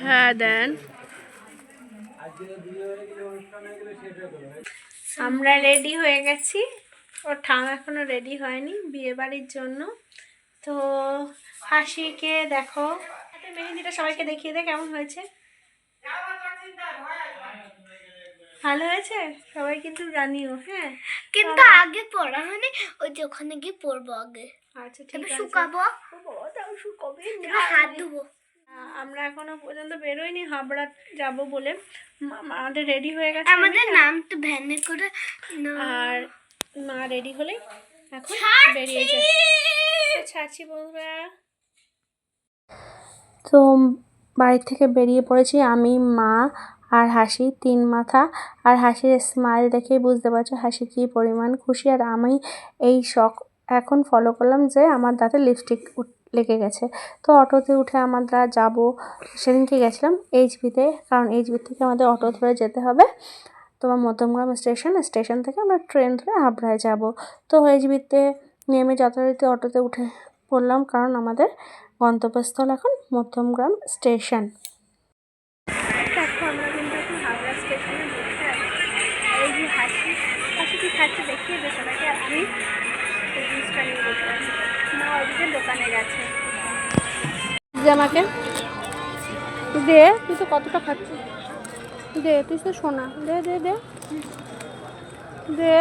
হ্যাঁ দেন। আমরা রেডি হয়ে গেছি। ওর ঠাম এখনও রেডি হয়নি বিয়ে বাড়ির জন্য। তো হাসিকে দেখো। মেহেন্দিটা সবাইকে দেখিয়ে দে কেমন হয়েছে? ভালো হয়েছে? সবাই কিন্তু জানিও হ্যাঁ। কিন্তু আগে পড়া হয়নি ওই যে ওখানে গিয়ে পড়ব আগে। আচ্ছা ঠিক আছে। শুকাবো। শুকাবে না। হাত ধুবো। আমরা এখনও পর্যন্ত বেরোইনি হাবড়া যাব বলে। আমাদের রেডি হয়ে গেছে। আমাদের নাম তো ভ্যানে করে আর মা রেডি হলেই এখন বেরিয়ে যায় ছাড়ছি বন্ধুরা। তো বাড়ি থেকে বেরিয়ে পড়েছি আমি মা আর হাসি তিন মাথা। আর হাসির স্মাইল দেখেই বুঝতে পারছ হাসি কী পরিমাণ খুশি। আর আমি এই শখ এখন ফলো করলাম যে আমার দাঁতে লিপস্টিক লেগে গেছে। তো অটোতে উঠে আমরা যাব। সেদিনকে গেছিলাম এইচবিতে কারণ এইচবি থেকে আমাদের অটো ধরে যেতে হবে। তোমার মধ্যমগ্রাম স্টেশন স্টেশন থেকে আমরা ট্রেন ধরে হাবড়ায় যাব। তো এইচবিতে নেমে যথারীতি অটোতে উঠে পড়লাম, কারণ আমাদের গন্তব্যস্থল এখন মধ্যমগ্রাম স্টেশন। আমাকে, দে, তুই তো কতটা খাচ্ছিস। দে, তুই তো সোনা দে দে দে। দে।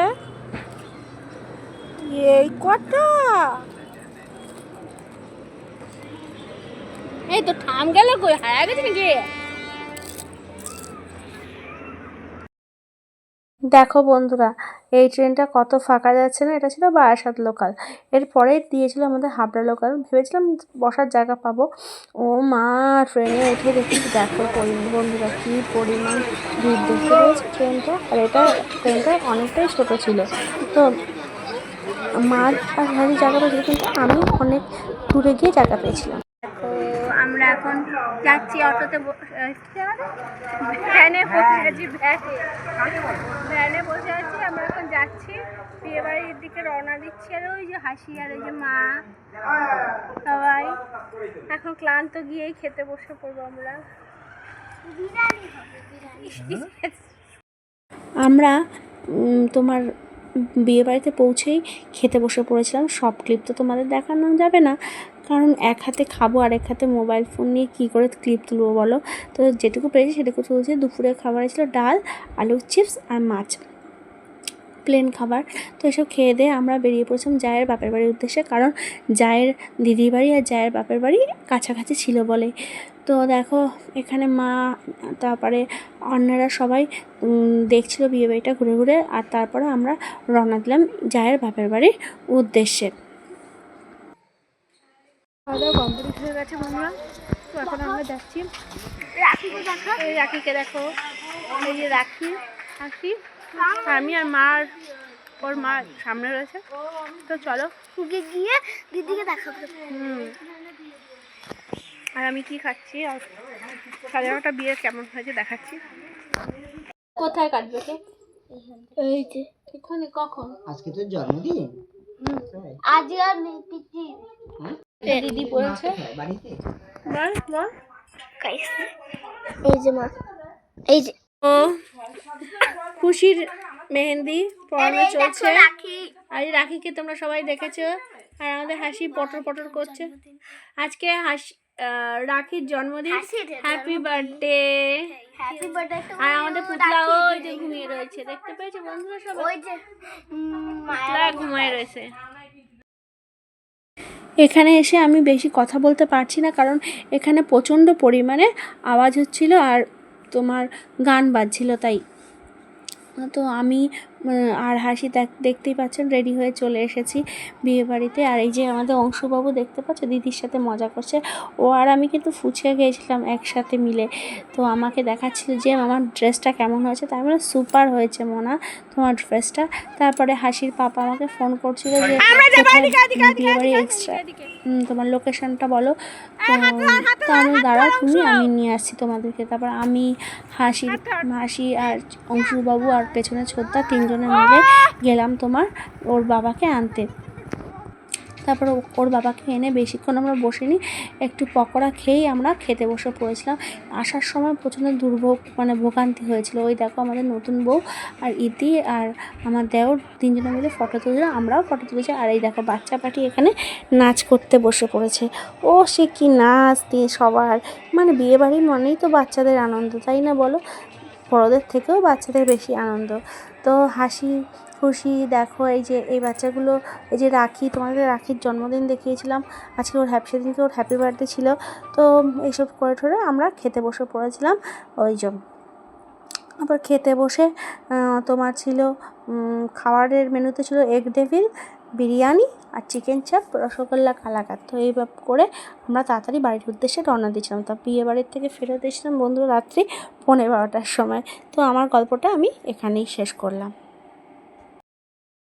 এই কটা। এই তো থাম গেল কই, হারা গেছে নাকি? দেখো বন্ধুরা, এই ট্রেনটা কত ফাঁকা যাচ্ছে না? এটা ছিল বারাসাত লোকাল এরপরে দিয়েছিল আমাদের হাবড়া লোকাল ভেবেছিলাম বসার জায়গা পাবো। ও মা, ট্রেনে উঠে দেখি, দেখো বন্ধুরা কী পরিমাণ ভিড় দেখতে পেয়েছি ট্রেনটা। আর এটা ট্রেনটা অনেকটাই ছোট ছিল। তো মার আর হারি জায়গা পেয়েছিল কিন্তু আমি অনেক দূরে গিয়ে জায়গা পেয়েছিলাম। এখন যাচ্ছি অটোতে ভ্যানে বসে আছি, ভ্যানে। বসে আছি, আমরা এখন যাচ্ছি। বিয়ে বাড়ির দিকে রওনা দিচ্ছি, আর ওই যে হাসি আর ওই যে মা, সবাই। এখন ক্লান্ত গিয়েই খেতে বসে পড়ব আমরা। আমরা তোমার বিয়ে বাড়িতে পৌঁছেই খেতে বসে পড়েছিলাম। সব ক্লিপ তো তোমাদের দেখানো যাবে না। কারণ এক হাতে খাব আর এক হাতে মোবাইল ফোন নিয়ে কী করে ক্লিপ তুলবো বলো? তো যেটুকু পেরেছি সেটুকু তুলছি। দুপুরে খাবারে ছিল ডাল আলু চিপস আর মাছ। প্লেন খাবার। তো এসব খেয়ে দিয়ে আমরা বেরিয়ে পড়েছিলাম জায়ের বাপের বাড়ির উদ্দেশ্যে। কারণ জায়ের দিদির বাড়ি আর জায়ের বাপের বাড়ি কাছাকাছি ছিল বলে। তো দেখো, এখানে মা, তারপরে অন্যরা সবাই দেখছিল বিয়ে বাড়িটা ঘুরে ঘুরে। আর তারপরে আমরা রওনা দিলাম জায়ের বাপের বাড়ির উদ্দেশ্যে। খাওয়া দাওয়া কমপ্লিট হয়ে গেছে বন্ধুরা। তো এখন আমরা যাচ্ছি। রাখিকে দেখো এই রাখিকে দেখো। এই যে রাখি রাখি। আমি আর মা আর ওর মা সামনে রয়েছে। তো চলো। গিয়ে গিয়ে দিদিকে দেখাবো। হুম। আর আমি কি খাচ্ছি? আর সাড়ে এগারোটা বিয়ে কেমন হয়েছে দেখাচ্ছি। কোথায় কাটবে কে? এই যে। এখানে কখন? আজকে তোর জন্মদিন? আজ আর এই দিদি এই যে মা এই যে। ও খুশির মেহেন্দি পড়ানো চলছে। রাখি। আর এই রাখিকে তোমরা সবাই দেখেছ। আর আমাদের হাসি পটর পটর করছে। আজকে হাসি আহ, রাখির জন্মদিন। Happy birthday happy birthday to আর আমাদের পুতলা ওই যে ঘুমিয়ে রয়েছে। দেখতে পেয়েছ বন্ধুরা সবাই? ওই যে পুতলা ঘুমিয়ে রয়েছে। এখানে এসে আমি বেশি কথা বলতে পারছি না, কারণ এখানে প্রচণ্ড পরিমাণে আওয়াজ হচ্ছিল আর তোমার গান বাজছিল তাই। তো আমি আর হাসি দেখ- দেখতেই পাচ্ছেন রেডি হয়ে চলে এসেছি বিয়ে বাড়িতে আর এই যে আমাদের অংশুবাবু দেখতে পাচ্ছ দিদির সাথে মজা করছে। ও আর আমি কিন্তু ফুচকা গিয়েছিলাম একসাথে মিলে। তো আমাকে দেখাচ্ছিল যে আমার ড্রেসটা কেমন হয়েছে। তাই বলে সুপার হয়েছে মোনা তোমার ড্রেসটা তারপরে হাসির পাপা আমাকে ফোন করছিল যে এক্সট্রা তোমার লোকেশনটা বলো। তো তো আমি দাঁড়াও তুমি আমি নিয়ে আসছি তোমাদেরকে। তারপর আমি হাসি হাসি আর অংশুবাবু আর পেছনে ছোদ্দা তিনজনে মিলে গেলাম তোমার ওর বাবাকে আনতে। তারপর ওর বাবাকে এনে বেশিক্ষণ আমরা বসিনি, একটু পকোড়া খেয়েই আমরা খেতে বসে পড়েছিলাম। আসার সময় প্রচণ্ড দুর্ভোগ মানে ভোগান্তি হয়েছিল। ওই দেখো আমাদের নতুন বউ আর ইতি আর আমার দেওর তিনজনে মিলে ফটো তুলছিলাম আমরাও ফটো তুলেছি। আর এই দেখো বাচ্চা পাটি এখানে নাচ করতে বসে পড়েছে। ও সে কি নাচ, দিয়ে সবার মানে বিয়ে বাড়ি মানেই তো বাচ্চাদের আনন্দ, তাই না বলো? বড়োদের থেকেও বাচ্চাদের বেশি আনন্দ। তো হাসি, খুশি, দেখো এই যে, এই বাচ্চাগুলো, এই যে রাখি, তোমাদের রাখির জন্মদিন দেখিয়েছিলাম। আজকে ওর হ্যাপি, সেদিনকে ওর হ্যাপি বার্থডে ছিল। তো এইসব করে ঠরে আমরা খেতে বসে পড়েছিলাম ওই জন্য আবার খেতে বসে তোমার ছিল খাবারের মেনুতে ছিল এগ ডেভিল বিরিয়ানি আর চিকেন চাপ, রসগোল্লা কালাকার তো এইভাবে করে আমরা তাড়াতাড়ি বাড়ির উদ্দেশ্যে রওনা দিয়েছিলাম। তা বিয়ে বাড়ির থেকে ফেরত এসেছিলাম বন্ধুরা রাত্রি পনেরো বারোটার সময়। তো আমার গল্পটা আমি এখানেই শেষ করলাম।